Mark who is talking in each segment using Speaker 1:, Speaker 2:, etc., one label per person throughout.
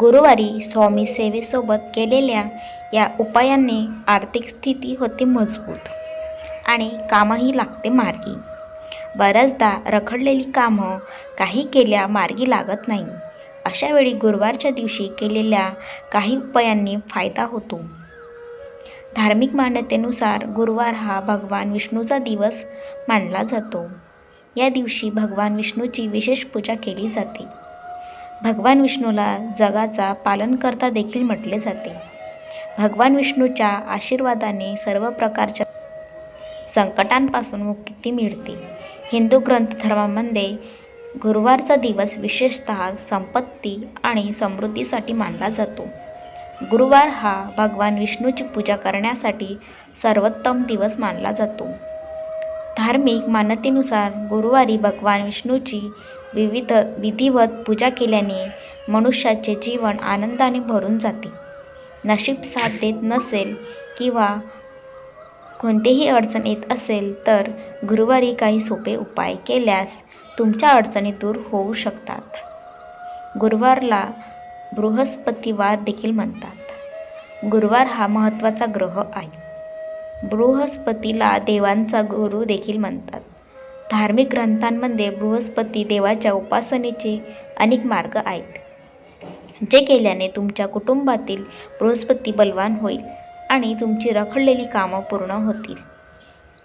Speaker 1: गुरुवारी स्वामी सेवेसोबत केलेल्या या उपायांनी आर्थिक स्थिती होते मजबूत आणि कामही लागते मार्गी. बऱ्याचदा रखडलेली कामं काही केल्या मार्गी लागत नाही. अशावेळी गुरुवारच्या दिवशी केलेल्या काही उपायांनी फायदा होतो. धार्मिक मान्यतेनुसार गुरुवार हा भगवान विष्णूचा दिवस मानला जातो. या दिवशी भगवान विष्णूची विशेष पूजा केली जाते. भगवान विष्णूला जगाचा पालनकर्ता देखील म्हटले जाते. भगवान विष्णूच्या आशीर्वादाने सर्व प्रकारच्या संकटांपासून मुक्ती मिळते. हिंदू ग्रंथ धर्मामध्ये गुरुवारचा दिवस विशेषतः संपत्ती आणि समृद्धीसाठी मानला जातो. गुरुवार हा भगवान विष्णूची पूजा करण्यासाठी सर्वोत्तम दिवस मानला जातो. धार्मिक मान्यतेनुसार गुरुवारी भगवान विष्णूची विविध विधिवत पूजा केल्याने मनुष्याचे जीवन आनंदाने भरून जाते. नशीब साथ देत नसेल किंवा कोणतीही अडचण येत असेल तर गुरुवारी काही सोपे उपाय केल्यास तुमच्या अडचणी दूर होऊ शकतात. गुरुवारला बृहस्पतिवार देखील म्हणतात. गुरुवार हा महत्त्वाचा ग्रह आहे. बृहस्पतीला देवांचा गुरु देखील म्हणतात. धार्मिक ग्रंथांमध्ये बृहस्पती देवाच्या उपासनेचे अनेक मार्ग आहेत जे केल्याने तुमच्या कुटुंबातील बृहस्पती बलवान होईल आणि तुमची रखडलेली कामं पूर्ण होतील.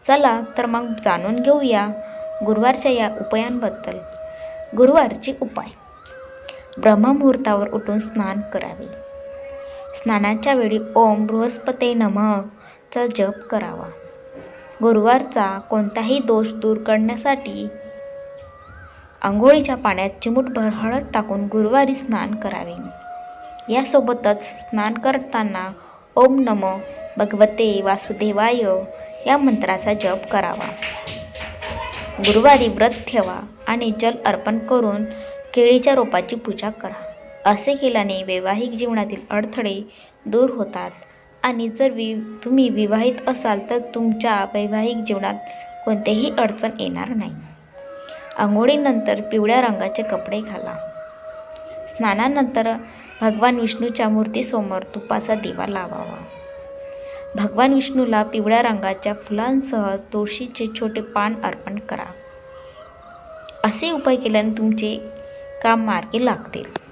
Speaker 1: चला तर मग जाणून घेऊया गुरुवारच्या या उपायांबद्दल. गुरुवारचे उपाय. ब्रह्ममुहूर्तावर उठून स्नान करावे. स्नानाच्या वेळी ओम बृहस्पते नमः. चा जप करावा. गुरुवारचा कोणताही दोष दूर करण्यासाठी आंघोळीच्या पाण्यात चिमूटभर हळद टाकून गुरुवारी स्नान करावे. यासोबतच स्नान करताना ओम नम भगवते वासुदेवाय या मंत्राचा जप करावा. गुरुवारी व्रत ठेवा आणि जल अर्पण करून केळीच्या रोपाची पूजा करा. असे केल्याने वैवाहिक जीवनातील अडथळे दूर होतात. आणि जर वि तुम्ही विवाहित असाल तर तुमच्या वैवाहिक जीवनात कोणतेही अडचण येणार नाही. आंघोळीनंतर पिवळ्या रंगाचे कपडे घाला. स्नानानंतर भगवान विष्णूच्या मूर्तीसमोर तुपाचा दिवा लावावा. भगवान विष्णूला पिवळ्या रंगाच्या फुलांसह तुळशीचे छोटे पान अर्पण करा. असे उपाय केल्याने तुमचे काम मार्गी लागतील.